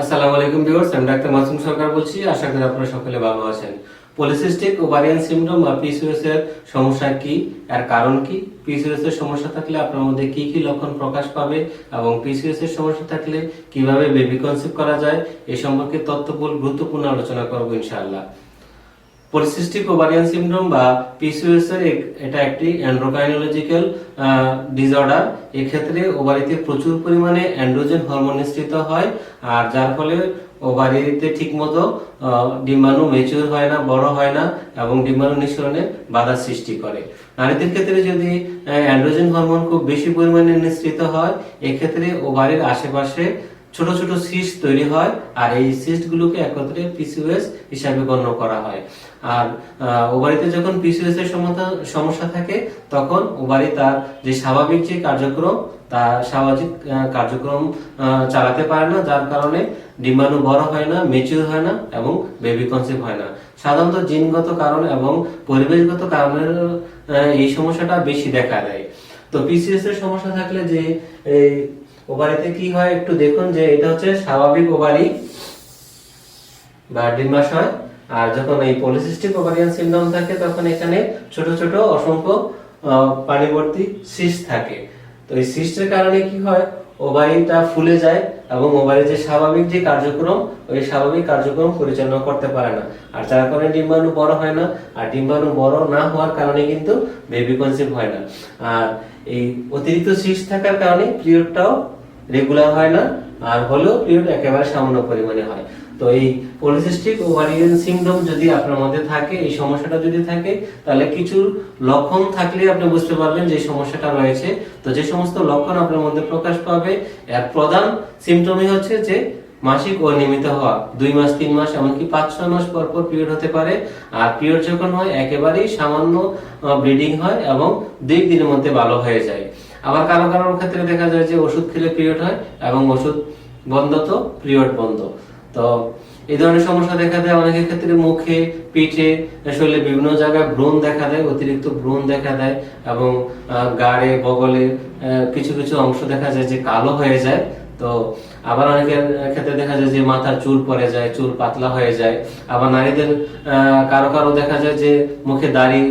আসসালামু আলাইকুম ভিউয়ার্স, আমি ডাক্তার মাসুম সরকার বলছি। আশা করি আপনারা সকলে ভালো আছেন। পলিসিস্টিক ওভারিয়ান বা এর সমস্যা কি? এর কারণ কি? পিসিওএস এর সমস্যা থাকলে আপনার মধ্যে কি কি লক্ষণ প্রকাশ পাবে এবং পিসিওএস এর সমস্যা থাকলে কীভাবে বেবি কনসেপ্ট করা যায়? এ সম্পর্কে তথ্যপূর্ণ গুরুত্বপূর্ণ আলোচনা করব ইনশাআল্লাহ। পলিসিস্টিক ওভারিয়ান সিনড্রোম বা পিসিওএস এর এটা একটি অ্যান্ড্রোকাইনোলজিক্যাল ডিসঅর্ডার এক্ষেত্রে ওভারিতে প্রচুর পরিমাণে অ্যান্ড্রোজেন হরমোন নিঃসৃত হয় আর যার ফলে ওভারিতে ঠিকমতো ডিম্বাণু মেচুর হয় না, বড় হয় না এবং ডিম্বাণু নিঃসরণে বাধা সৃষ্টি করে। নারীদের ক্ষেত্রে যদি অ্যান্ড্রোজেন হরমোন খুব বেশি পরিমাণে নিঃসৃত হয়, এক্ষেত্রে ওভারির আশেপাশে ছোট ছোট সিস্ট তৈরি হয় আর এই সিস্ট গুলোকে একত্রে পিসিওএস হিসাবে গণ্য করা হয়। আর আহ, ওভারিতে যখন পিসিওএস এর সমস্যা থাকে তখন ওভারি তার যে স্বাভাবিক যে কার্যক্রম তা স্বাভাবিক আহ, কার্যক্রম চালাতে পারে না যার কারণে ডিম্বাণু বড় হয় না মেচিউর হয় না এবং বেবি কনসেপ্ট হয় না। সাধারণত জিনগত কারণ এবং পরিবেশগত কারণের এই সমস্যাটা বেশি দেখা দেয়। তো পিসিএস এর সমস্যা থাকলে যে এই ওভারিতে কি হয় একটু দেখুন যে এটা হচ্ছে স্বাভাবিক ওভারি বা ডিম্বাশয়। আর যখন এই পলিসিস্টিক ওভারিয়ান সিনড্রোম থাকে, তখন এখানে ছোট ছোট অসংখ্য পানিবর্তী সিস্ট থাকে। তো এই সিস্টের কারণে কি হয়? ওভারিটা ফুলে যায় এবং ওভারির যে স্বাভাবিক যে কার্যক্রম, ওই স্বাভাবিক কার্যক্রম পরিচালনা করতে পারে না। আর যার কারণে ডিম্বাণু বড় হয় না। আর ডিম্বাণু বড় না হওয়ার কারণে কিন্তু বেবি কনসিভ হয় না। আর এই অতিরিক্ত সিস্ট থাকার কারণে পিরিয়ডটাও রেগুলার হয় না, আর হলেও পিরিয়ড একেবারে সামান্য পরিমাণে হয়। তো এই পলিসিস্টিক ওভারিয়ান সিনড্রোম যদি আপনার মধ্যে থাকে, এই সমস্যাটা যদি থাকে, তাহলে কিছু লক্ষণ থাকলে আপনি বুঝতে পারবেন যে সমস্যাটা রয়েছে। তো যে সমস্ত লক্ষণ আপনার মধ্যে প্রকাশ পাবে, এর প্রধান সিমটমই হচ্ছে যে মাসিক অনিয়মিত হওয়া, দুই মাস, তিন মাস, এমনকি পাঁচ, ছয় মাস পর পর পিরিয়ড হতে পারে। আর পিরিয়ড যখন হয়, একেবারেই সামান্য ব্লিডিং হয় এবং দুই দিনের মধ্যে ভালো হয়ে যায়। আবার কারও কারোর ক্ষেত্রে দেখা যায় যে ওষুধ খেলে পিরিয়ড হয় এবং ওষুধ বন্ধ তো, পিরিয়ড বন্ধ। তো এই ধরনের সমস্যা দেখা দেয় অনেকের ক্ষেত্রে মুখে, পিঠে, শরীরে বিভিন্ন জায়গায় ব্রণ দেখা দেয়, অতিরিক্ত ব্রণ দেখা দেয় এবং গাড়ে, বগলে কিছু কিছু অংশ দেখা যায় যে কালো হয়ে যায়। তো আবার অনেকের ক্ষেত্রে দেখা যায় যে মাথার চুল পড়ে যায়, চুল পাতলা হয়ে যায়। আবার নারীদের কারও কারও দেখা যায় যে মুখে দাড়ি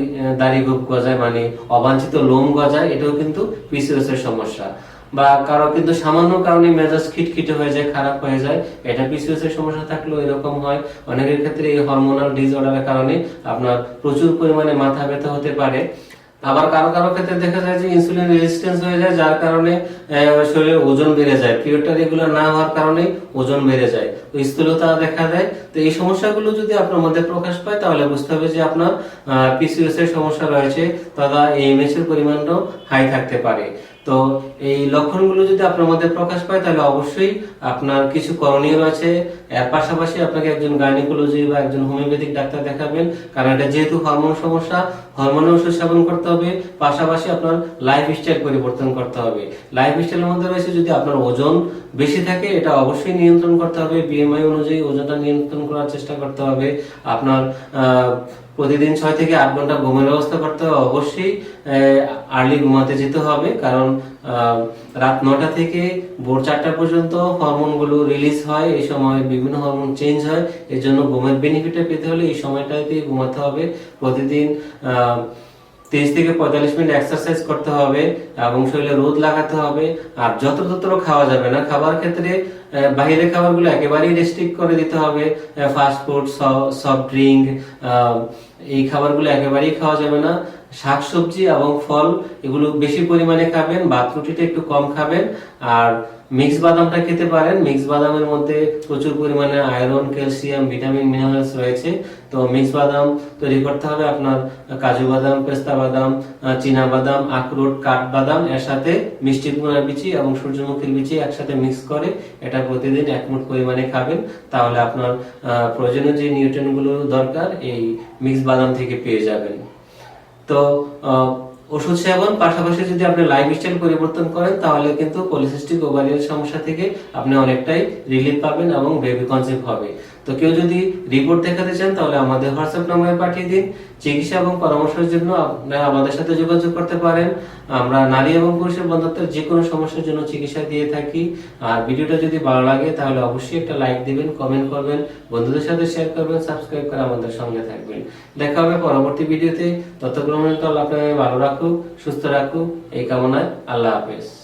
দাড়ি গোপ গজায় মানে অবাঞ্ছিত লোম গজায়, এটাও কিন্তু পিসিওএস এর সমস্যা। বা কারও কিন্তু সামান্য কারণে মেজাজ খিটখিটে হয়ে যায়, খারাপ হয়ে যায়, এটা পিসিওএস এর সমস্যা থাকলেও এরকম হয়। অনেকের ক্ষেত্রে এই হরমোনাল ডিসঅর্ডারের কারণে আপনার প্রচুর পরিমাণে মাথা ব্যথা হতে পারে। আবার কারও কারও ক্ষেত্রে দেখা যায় যে ইনসুলিন রেজিস্ট্যান্স হয়ে যায়, যার কারণে শরীরে ওজন বেড়ে যায়। পিরিয়ডটা রেগুলার না হওয়ার কারণে ওজন বেড়ে যায়। তো স্থূলতা দেখা দেয়। তো এই সমস্যাগুলো যদি আপনার মধ্যে প্রকাশ পায়, তাহলে বুঝতে হবে যে আপনার পিসিওএস এর সমস্যা রয়েছে, তথা এমএস এর পরিমাণটাও হাই থাকতে পারে। তো এই লক্ষণগুলো যদি আপনার মধ্যে প্রকাশ পায়, তাহলে অবশ্যই আপনার কিছু করণীয় রয়েছে। এর পাশাপাশি আপনাকে একজন গাইনিকোলজি বা একজন হোমিওপ্যাথিক ডাক্তার দেখাবেন, কারণ এটা যেহেতু হরমোন সমস্যা হরমোনের ওষুধ সেবন করতে হবে, পাশাপাশি আপনার লাইফ স্টাইল পরিবর্তন করতে হবে। লাইফ স্টাইলের মধ্যে রয়েছে যদি আপনার ওজন বেশি থাকে, এটা অবশ্যই নিয়ন্ত্রণ করতে হবে। বিএমআই অনুযায়ী ওজনটা নিয়ন্ত্রণ করার চেষ্টা করতে হবে। আপনার প্রতিদিন ছয় থেকে আট ঘণ্টা ঘুমের ব্যবস্থা করতে হবে। অবশ্যই আর্লি ঘুমাতে যেতে হবে, কারণ রাত নটা থেকে ভোর চারটা পর্যন্ত হরমোনগুলো রিলিজ হয়। এই সময় বিভিন্ন হরমোন চেঞ্জ হয়। এর জন্য ঘুমের বেনিফিটটা পেতে হলে এই সময়টাতে ঘুমাতে হবে। প্রতিদিন তিরিশ থেকে পঁয়তাল্লিশ মিনিট এক্সারসাইজ করতে হবে এবং শরীরে রোদ লাগাতে হবে আর যত যত্রতত্র খাওয়া যাবে না। খাবার ক্ষেত্রে আহ, বাইরের খাবারগুলো একেবারেই রেস্ট্রিক্ট করে দিতে হবে। ফাস্টফুড সফট ড্রিঙ্ক এই খাবারগুলো একেবারেই খাওয়া যাবে না। শাকসবজি এবং ফল, এগুলো বেশি পরিমাণে খাবেন ভাত রুটিটা একটু কম খাবেন, আর মিক্স বাদামটা খেতে পারেন। মিক্স বাদামের মধ্যে প্রচুর পরিমাণে আয়রন, ক্যালসিয়াম, ভিটামিন, মিনারেলস রয়েছে। তো মিক্স বাদাম তৈরি করতে হবে আপনার কাজু বাদাম, পেস্তা বাদাম চীনা বাদাম, আখরোট কাঠবাদাম এর সাথে মিষ্টি কুমড়ার বিচি এবং সূর্যমুখীর বিচি একসাথে মিক্স করে এটা প্রতিদিন এক মুঠ পরিমাণে খাবেন। তাহলে আপনার প্রয়োজনীয় যে নিউট্রিয়েন্টগুলো দরকার, এই মিক্স বাদাম থেকে পেয়ে যাবেন। তো ওষুধ সেবন পাশাপাশি যদি আপনি লাইফস্টাইল পরিবর্তন করেন, তাহলে কিন্তু পলিসিস্টিক ওভারিয়াল সমস্যা থেকে আপনি অনেকটাই রিলিফ পাবেন এবং বেবি কনসেপ্ট হবে। তো কেউ যদি রিপোর্ট দেখাতে চান, তাহলে আমাদের হোয়াটসঅ্যাপ নম্বরে পাঠিয়ে দিন। চিকিৎসা এবং পরামর্শের জন্য আপনারা আমাদের সাথে যোগাযোগ করতে পারেন। আমরা নারী এবং পুরুষের বন্ধুত্বের যে কোনো সমস্যার জন্য চিকিৎসা দিয়ে থাকি। আর ভিডিওটা যদি ভালো লাগে, তাহলে অবশ্যই একটা লাইক দিবেন, কমেন্ট করবেন, বন্ধুদের সাথে শেয়ার করবেন, সাবস্ক্রাইব করে আমাদের সঙ্গে থাকবেন। দেখা হবে পরবর্তী ভিডিওতে। ততক্ষণ আল্লাহ আপনাকে ভালো রাখুক, সুস্থ রাখুক। এই কামনায় আল্লাহ হাফেজ।